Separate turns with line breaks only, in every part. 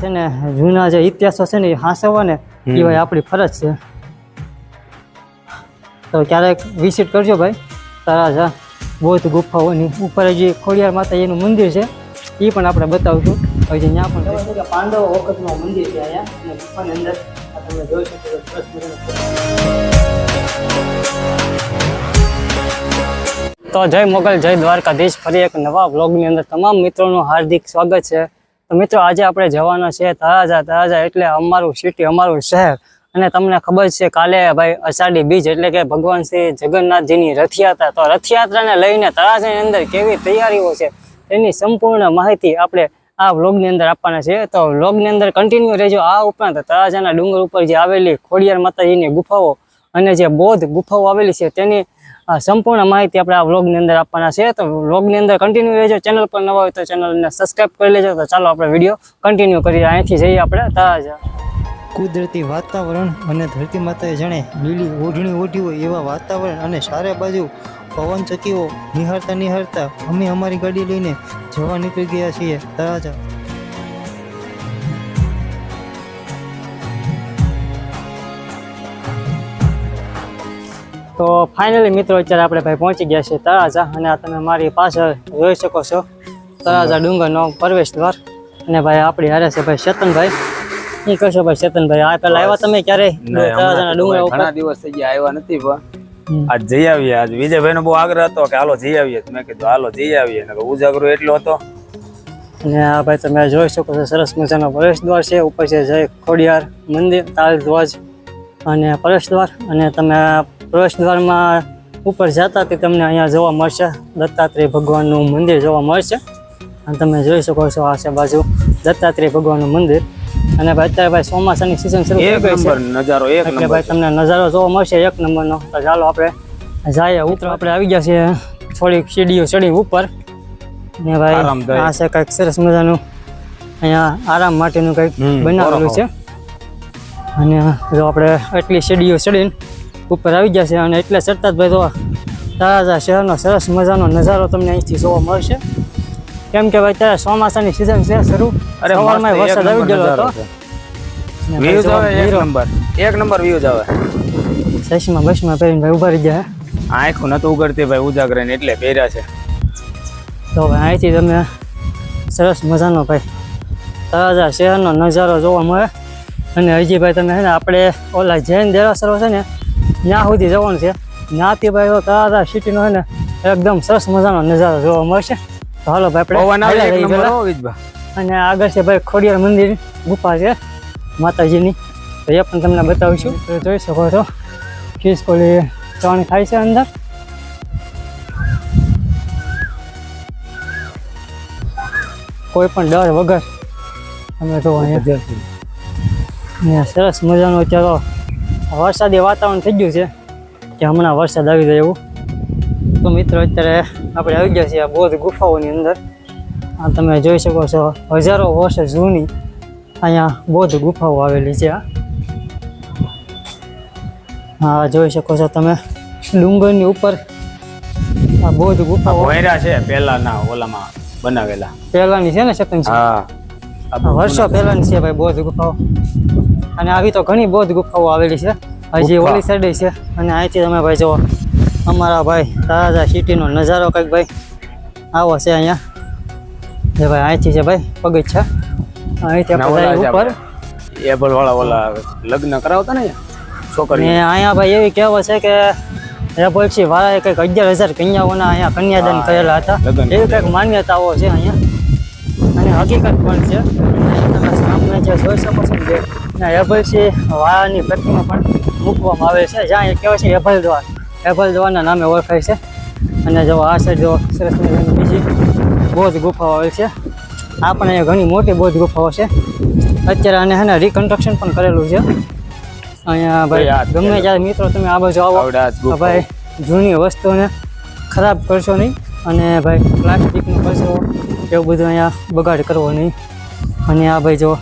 છે ને જૂના જે ઇતિહાસો છે ને એ હાંસવવા ને એ ભાઈ આપણી ફરજ છે. તો ક્યારેક વિઝિટ કરજો ભાઈ તળાજા બૌદ્ધ ગુફાઓની ઉપર જે ખોડિયાર એનું મંદિર છે એ પણ આપણે બતાવશું. જે ત્યાં પણ પાંડવ વખતનું મંદિર છે અહીંયા અને ગુફાની અંદર તમે જોઈ શકો છો સરસ મજાનું તો જય મોગલ જય દ્વારકાધીશ. ફરી એક નવા બ્લોગની અંદર તમામ મિત્રોનું હાર્દિક સ્વાગત છે. તો મિત્રો, આજે આપણે જવાના છે તળાજા. તળાજા એટલે અમારું સિટી અમારું શહેર. અને તમને ખબર છે, કાલે ભાઈ અષાઢી બીજ એટલે કે ભગવાન શ્રી જગન્નાથજીની રથયાત્રા. તો રથયાત્રાને લઈને તળાજાની અંદર કેવી તૈયારીઓ છે એની સંપૂર્ણ માહિતી આપણે આ વ્લોગની અંદર આપવાના છે તો વ્લોગની અંદર કન્ટિન્યુ રહેજો. આ ઉપરાંત તળાજાના ડુંગર ઉપર જે આવેલી ખોડિયાર માતાજીની ગુફાઓ અને જે બૌદ્ધ ગુફાઓ આવેલી છે, તેની સંપૂર્ણ માહિતી આપણે આ વ્લોગની અંદર આપવાના છે. તો વ્લોગની અંદર કન્ટિન્યુ રહેજો. ચેનલ પર નવા હોય તો ચેનલને સબસ્ક્રાઈબ કરી લેજો. તો ચાલો આપણે વીડિયો કન્ટિન્યુ કરીએ. અહીંથી જઈએ આપણે તાજા. કુદરતી વાતાવરણ અને ધરતી માતાએ જાણે લીલી ઓઢણી ઓઢી હોય એવા વાતાવરણ અને સારા બાજુ પવન ચકીઓ નિહાળતા નિહાળતા અમે અમારી ગાડી લઈને જવા નીકળી ગયા છીએ. તળાજા તો ફાઇનલી મિત્રો અત્યારે આપણે ભાઈ પહોંચી ગયા છીએ તળાજા અને આ તમે મારી પાછળ જોઈ શકો છો. તળાજા ડુંગરનો પ્રવેશ દ્વાર. અને ભાઈ આપણી હારે છે ભાઈ ચેતનભાઈ શું કહેશો ભાઈ ચેતનભાઈ આ પેલા આવ્યા તમે ક્યારે તળાજાના ડુંગર
ઘણા દિવસ થઈ ગયા આવ્યા નથી પણ આજ જઈ આવીએ. આજ વિજયભાઈ નો બહુ આગ્રહ હતો કે હાલો જઈ આવીએ. મેં કીધું હાલો જઈ આવીએ. ને ઉજાગરો એટલો હતો.
અને આ ભાઈ તમે જોઈ શકો છો સરસ મજાનો પ્રવેશ દ્વાર છે. ઉપર છે જય ખોડિયાર મંદિર તાલ ધ્વજ અને પ્રવેશ દ્વાર. અને તમે પ્રવેશ દ્વારમાં ઉપર જતા તે તમને અહીંયા જોવા મળશે. દત્તાત્રેય ભગવાનનું મંદિર જોવા મળશે. અને તમે જોઈ શકો છો આ છે બાજુ દત્તાત્રેય ભગવાનનું મંદિર. અને ભાઈ અત્યારે ભાઈ ચોમાસાની સિઝન શરૂ
એક નંબર નજારો એક
એટલે ભાઈ તમને નજારો જોવા મળશે એક નંબરનો. તો ચાલો આપણે જઈએ. ઉતરો આપણે આવી ગયા છીએ. થોડીક સીડીઓ ચડી ઉપર. ને ભાઈ. આ છે કંઈક સરસ મજાનું અહીંયા આરામ માટેનું કંઈક બનાવેલું છે. અને જો આપણે એટલી સીડીઓ ચડીને ઉપર આવી ગયા છે અને એટલે ચડતા જ ભાઈ તો તળાજા શહેરનો સરસ મજાનો નજારો તમને અહીંથી જોવા મળશે. કેમ કે ભાઈ ત્યારે ચોમાસાની સિઝન છે શરૂ.
અરે
સવારમાં વરસાદ આવી ગયો હતો. વ્યૂઝ
આવે એક નંબર. એક નંબર વ્યૂઝ આવે.
સસમાં બસમાં પહેરીને ભાઈ ઊભા રહી ગયા.
આંખું નતું ઉગડતી ભાઈ ઉજાગરે ને એટલે પહેર્યા છે.
તો ભાઈ અહીંથી તમે સરસ મજાનો ભાઈ તળાજા શહેરનો નજારો જોવા મળે. અને હજી ભાઈ તમે છે ને આપણે ઓલા જૈન દેરાસરો છે ને ત્યાં સુધી જવાનું છે. ત્યાંથી ભાઈ તારા સિટીનો છે ને એકદમ સરસ મજાનો નજારો જોવા મળશે. તો હાલો ભાઈ આપણે અને આગળ છે ભાઈ ખોડિયાર મંદિર ગુફા છે માતાજીની. તો એ પણ તમને બતાવીશું. તો જોઈ શકો છો ખીસકોલી ત્રણ ખાય છે અંદર. કોઈ પણ ડર વગર અમે જો અહીંયા સરસ મજાનો અત્યારે તો વરસાદી વાતાવરણ થઈ ગયું છે કે હમણાં વરસાદ આવી જાય એવું. તો મિત્રો અત્યારે આપણે આવી ગયા છીએ આ બૌદ્ધ ગુફાઓની અંદર. આ તમે જોઈ શકો છો હજારો વર્ષ જૂની અહીંયા બૌદ્ધ ગુફાઓ આવેલી છે આ. હા જોઈ શકો છો તમે ડુંગરની ઉપર આ બૌદ્ધ ગુફાઓ.
ભોયરા છે પહેલાના ઓલામાં બનાવેલા.
પહેલાની છે ને છે
હા.
વર્ષો પહેલાની છે ભાઈ બૌદ્ધ ગુફાઓ. અને આવી તો ઘણી બૌદ્ધ ગુફાઓ આવેલી છે. હજી. ઓલી સાઈડે છે. અને અહીંથી તમે ભાઈ જુઓ અમારા ભાઈ તાજા સિટીનો નજારો કંઈક ભાઈ આવો છે અહીંયા. જે ભાઈ અહીંથી છે ભાઈ પગથિયા. અહીંથી આપણે ઉપર.
એબલ વાળા ઓલા લગ્ન કરાવતા ને છોકરી
અહીંયા ભાઈ એવી કહેવત છે કે પછી વાળાએ કંઈક અગિયાર હજાર કન્યાઓના અહીંયા કન્યાદાન કરેલા હતા. એવી કંઈક માન્યતાઓ છે અહીંયા. અને હકીકત પણ છે. તમે સામે જે જોઈ શકો છો જે વાળાની પ્રતિમા પણ મૂકવામાં આવે છે. જ્યાં એ કહેવાય છે એભલ દ્વાર. એભલ દ્વારના નામે ઓળખાય છે. અને જો આ સાઈડ જો સરસ મજાની બીજી બૌદ્ધ ગુફાઓ આવે છે. આ પણ અહીંયા ઘણી મોટી બૌદ્ધ ગુફાઓ છે. અત્યારે આને છે ને રિકન્સ્ટ્રક્શન પણ કરેલું છે. અહીંયા
ભાઈ,
ગમે ત્યારે મિત્રો તમે આ બાજુ આવો. ભાઈ જૂની વસ્તુઓને ખરાબ કરશો નહીં. અને ભાઈ પ્લાસ્ટિકનો કચરો એવું બધું અહીંયા બગાડ કરવો નહીં. અને આ ભાઈ જો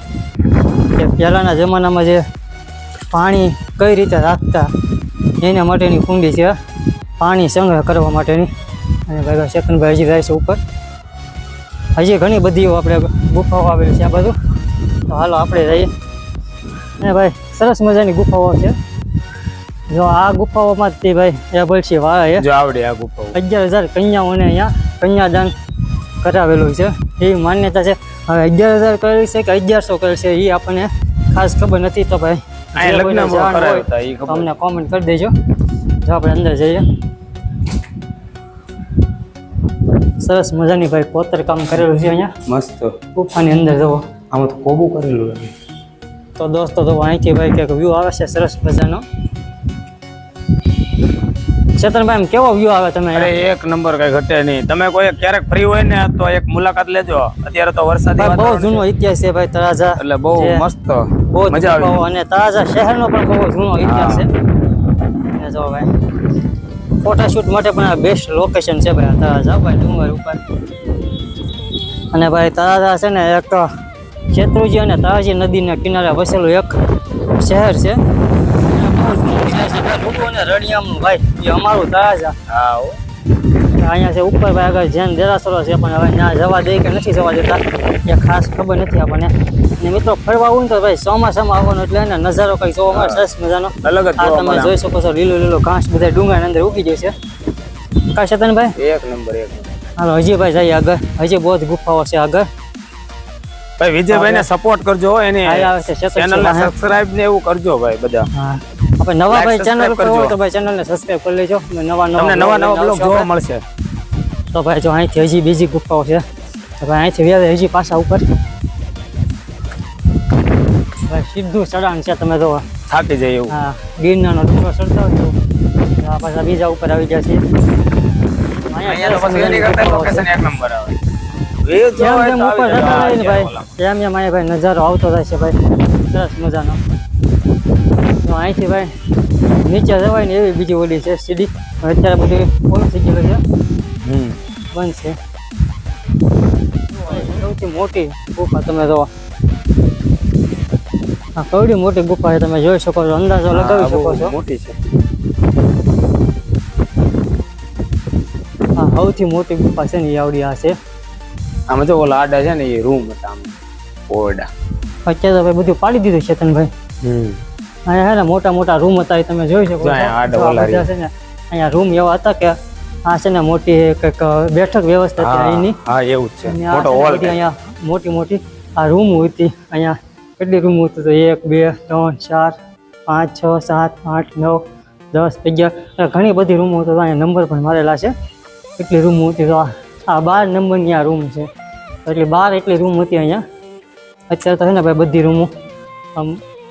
કે પહેલાંના જમાનામાં જે પાણી કઈ રીતે રાખતા એના માટેની કુંડી છે. પાણી સંગ્રહ કરવા માટેની. અને ભાઈ સેકન્ડભાઈ હજી જાય છે ઉપર. હજી ઘણી બધી આપણે ગુફાઓ આવેલી છે આ બધું તો હાલો આપણે જઈએ. અને ભાઈ સરસ મજાની ગુફાઓ છે. જો આ ગુફાઓમાં ગુફાઓમાંથી ભાઈ એ બળશી વાળા છે.
જો આવડે આ ગુફાઓ.
અગિયાર હજાર કન્યાઓને અહીંયા કન્યાદાન કરાવેલું છે. એવી માન્યતા છે. હવે અગિયાર હજાર કરેલ છે કે અગિયારસો કરેલ છે એ આપણને ખાસ ખબર નથી તો ભાઈ. અમને કોમેન્ટ કરી દેજો. જો આપણે અંદર જઈએ. સરસ મજાની ભાઈ કોતર કામ કરેલું છે અહીંયા.
મસ્ત.
ગુફાની અંદર જવો
આમાં તો કોબું કરેલું છે.
તો દોસ્તો તો અહીંથી ભાઈ કંઈક વ્યૂ આવે છે સરસ મજાનો. ચેતનભાઈ કેવો વ્યૂ આવે તમે?
અરે એક નંબર કઈ ઘટે નહીં. તમે કોઈ ક્યારેક ફ્રી હોય ને તો એક મુલાકાત લેજો. અત્યારે તો વરસાદ
બહુ જૂનો ઇતિહાસ છે ભાઈ તળાજા.
એટલે બહુ મસ્ત.
બહુ
મજા આવે
અને તળાજા શહેરનો પણ બહુ જૂનો ઇતિહાસ છે. જો ભાઈ ફોટોશૂટ માટે પણ આ બેસ્ટ લોકેશન છે ભાઈ તળાજા ભાઈ ડુંગર ઉપર. અને ભાઈ તળાજા છે ને એક શેત્રુજી અને તળાજી નદીના કિનારે વસેલું એક શહેર છે. બહુ છે ભાઈ એ અમારું તળાજા
હા હો.
અહીંયા છે ઉપર ભાઈ આગળ જૈન દેરાસરો છે પણ હવે ત્યાં જવા દે કે નથી જવા દેતા એ ખાસ ખબર નથી આપણને. મિત્રો ફરવા આવું ને તો ભાઈ ચોમાસામાં આવવાનું એટલે એને નજારો કઈ જોવા મળે સરસ મજાનો.
અલગ જ
આ તમે જોઈ શકો છો લીલો લીલો ઘાસ બધા ડુંગરની અંદર ઉગી જાય છે. ભાઈ?
એક નંબર એક
હાલો હજી ભાઈ જઈએ આગળ. હજી બહુ ગુફાઓ છે આગળ.
ભાઈ વિજયભાઈ ને સપોર્ટ કરજો એની ચેનલ ને સબસ્ક્રાઇબ ને એવું કરજો ભાઈ બધા.
હા. આપણે નવા ભાઈ ચેનલ પર હોય તો ભાઈ ચેનલને સબસ્ક્રાઇબ કરી લેજો. નવા નવા
તમને નવા નવા બ્લોગ જોવા મળશે.
તો ભાઈ જો અહીંથી હજી બીજી ગુફાઓ છે. તો ભાઈ અહીંથી વ્યાજે હજી પાછા ઉપર. ભાઈ સીધું ચડાણ છે તમે તો
થાકી જાય એવું.
હા ગિરનારનો ડુંગરો ચડતા હોય પાછા બીજા ઉપર આવી ગયા છે
અહીંયા લોકેશન એક નંબર આવે.
જેમ જેમ ઉપર જતા
જાય.
ભાઈ જેમ જેમ અહીંયા ભાઈ નજારો આવતો થાય છે ભાઈ. સરસ મજાનો. તો અહીંથી ભાઈ નીચે જવાય ને એવી બીજી ઓલી છે સીડી. અત્યારે બધી ઓલી થઈ ગયેલું છે.
હમ.
બંધ છે. સૌથી મોટી ગુફા તમે જો આ કવડી મોટી ગુફા છે તમે જોઈ શકો છો અંદાજો લગાવી શકો છો.
મોટી છે.
આ સૌથી મોટી ગુફા છે ને આવડી આ છે.
આમાં જો ઓલા આડા છે ને એ રૂમ હતા આમ ઓરડા.
અત્યારે તો ભાઈ બધું પાડી દીધું ચેતનભાઈ
હમ.
અહીંયા હે ને મોટા મોટા રૂમ હતા એ તમે જોઈ શકો છો.
અહીંયા
રૂમ એવા હતા કે આ છે ને મોટી કંઈક બેઠક વ્યવસ્થા હતી અહીંની.
હા એવું છે. મોટો હોલ
અહીંયા મોટી મોટી આ રૂમ હતી. અહીંયા કેટલી રૂમ હતી તો એક બે ત્રણ ચાર પાંચ છ સાત આઠ નવ દસ અગિયાર ઘણી બધી રૂમો તો અહીંયા નંબર પણ મારેલા છે. કેટલી રૂમ હતી તો આ- આ બાર નંબરની આ રૂમ છે. એટલે બાર એટલી રૂમ હતી અહીંયા. અત્યારે તો છે ને ભાઈ બધી રૂમો આમ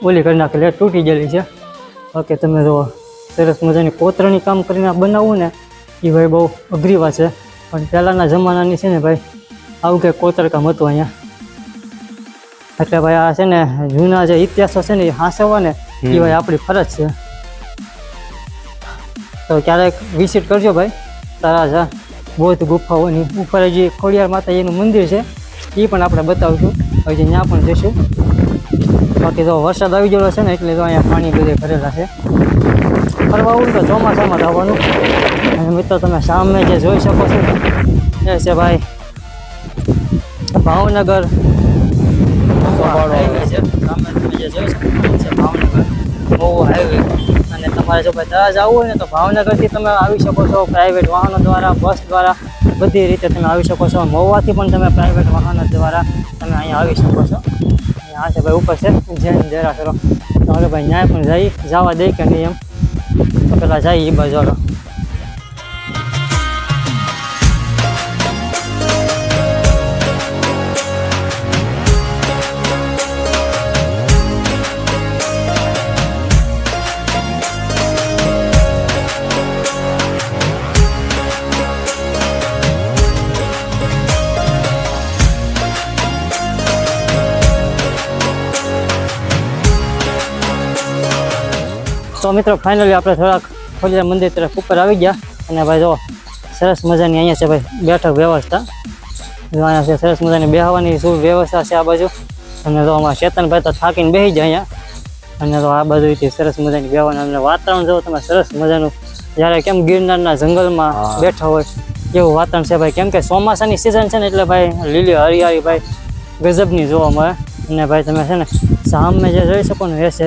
ઓલી કરી નાખેલી તૂટી ગયેલી છે. ઓકે તમે જુઓ સરસ મજાની કોતરણી કામ કરીને બનાવવું ને એ ભાઈ બહુ અઘરી વાત છે. પણ પહેલાંના જમાનાની છે ને ભાઈ આવું કંઈક કોતરકામ હતું અહીંયા. એટલે ભાઈ આ છે ને જૂના જે ઇતિહાસો છે ને એ હાંસવવા ને એ ભાઈ આપણી ફરજ છે. તો ક્યારેક વિઝિટ કરજો ભાઈ તારા જા બૌદ્ધ ગુફાઓની ઉપર જે ખોડિયાર માતા એનું મંદિર છે એ પણ આપણે બતાવશું. હજી ત્યાં પણ જઈશું બાકી તો વરસાદ આવી ગયેલો છે ને એટલે તો અહીંયા પાણી બધે ભરેલા છે. ફરવા આવું તો ચોમાસામાં જવાનું અને મિત્રો તમે સામે જે જોઈ શકો છો ને એ છે ભાઈ ભાવનગર. સામે તમે જે જોઈ શકો છે ભાવનગર. બહુ હાઈવે. અને તમારે જો બધા જવું હોય ને તો ભાવનગરથી તમે આવી શકો છો પ્રાઇવેટ વાહનો દ્વારા બસ દ્વારા, બધી રીતે તમે આવી શકો છો. મહુવાથી પણ તમે પ્રાઇવેટ વાહનો દ્વારા તમે અહીંયા આવી શકો છો. અહીંયા છે ભાઈ ઉપર છે. જૈન દેરાસરો તો હવે ભાઈ ન્યાય પણ જઈ જવા દે કે નહીં એમ. તો પેલા જઈએ એ બાજુ તો મિત્રો ફાઇનલી આપણે થોડાક ખોડિયાર મંદિર તરફ ઉપર આવી ગયા. અને ભાઈ જો સરસ મજાની અહીંયા છે ભાઈ બેઠક વ્યવસ્થા. જો અહીંયા છે સરસ મજાની બેહવાની શું વ્યવસ્થા છે આ બાજુ? અને તો અમારા ચેતનભાઈ તો થાકીને બેસી જાય અહીંયા. અને તો આ બાજુથી સરસ મજાની બેહવાની અને વાતાવરણ જો તમે સરસ મજાનું જ્યારે કેમ ગિરનારના જંગલમાં બેઠા હોય એવું વાતાવરણ છે ભાઈ. કેમ કે ચોમાસાની સિઝન છે ને એટલે ભાઈ લીલી હરિયાળી ભાઈ ગજબની જોવા મળે. અને ભાઈ તમે છે ને સામે જે જોઈ શકો ને એ છે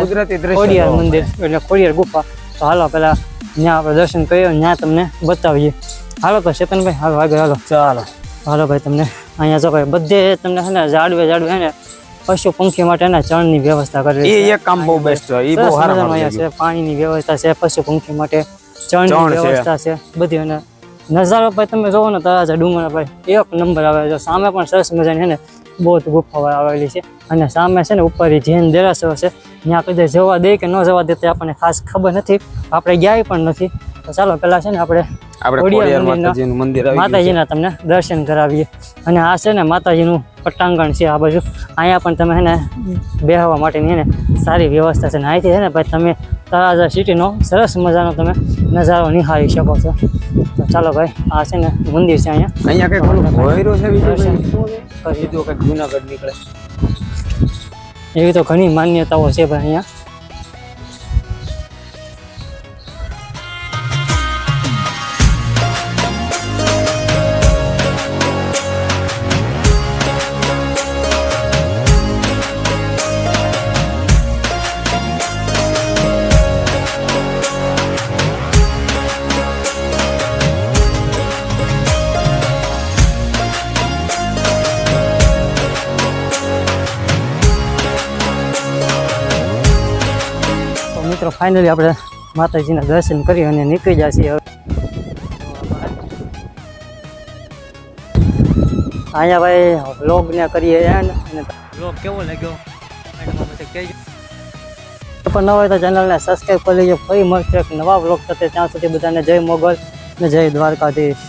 ખોડિયાર મંદિર એટલે ખોડિયાર ગુફા. તો હાલો પેલા ત્યાં આપણે દર્શન કરીએ ત્યાં તમને બતાવીએ. હાલો તો ચેતનભાઈ હાલો આગળ હાલો.
ચાલો.
હાલો ભાઈ તમને અહીંયા જો ભાઈ બધે તમને છે ને ઝાડવે ઝાડવે ને પશુ પંખી માટે ને ચણની વ્યવસ્થા કરી
એ એક કામ બહુ બેસ્ટ છે. એ બહુ સારા
અહીંયા છે. પાણીની વ્યવસ્થા છે પશુ પંખી માટે ચણની વ્યવસ્થા છે બધી અને નજારો ભાઈ તમે જોવો ને તળાજા ડુંગર ભાઈ. એક નંબર આવે છે. સામે પણ સરસ મજાની છે ને બૌદ્ધ ગુફાઓ આવેલી છે. અને સામે છે ને ઉપર જૈન દેરાસર છે. ત્યાં કદાચ જવા દે કે ન જવા દે તે આપણને ખાસ ખબર નથી. આપણે ગયા પણ નથી. તો ચાલો પેલા છે ને આપણે.
માતાજીના
તમને દર્શન કરાવીએ. અને આ છે ને માતાજીનું પટાંગણ છે આ બાજુ. અહીંયા પણ તમે એને બેહવા માટેની એને સારી વ્યવસ્થા છે ને અહીંથી છે ને ભાઈ તમે તળાજા સિટીનો સરસ મજાનો તમે નજારો નિહાળી શકો છો. તો ચાલો ભાઈ આ છે ને મંદિર છે અહીંયા.
અહીંયા કંઈક ઓલું ભોયરું છે બીજું કંઈક જુનાગઢ નીકળે.
એવી તો ઘણી માન્યતાઓ છે ભાઈ અહીંયા. મિત્રો ફાઇનલી આપણે માતાજીના દર્શન કરી અને નીકળી જશે હવે. અહીંયા ભાઈ વ્લોગ ને કરીએ અને વ્લોગ કેવો લાગ્યો? પણ ન હોય તો ચેનલને સબસ્ક્રાઈબ કરી લેજો. ફરી મળશે એક નવા વ્લોગ સાથે. ત્યાં સુધી બધાને જય મોગલ અને જય દ્વારકાધીશ.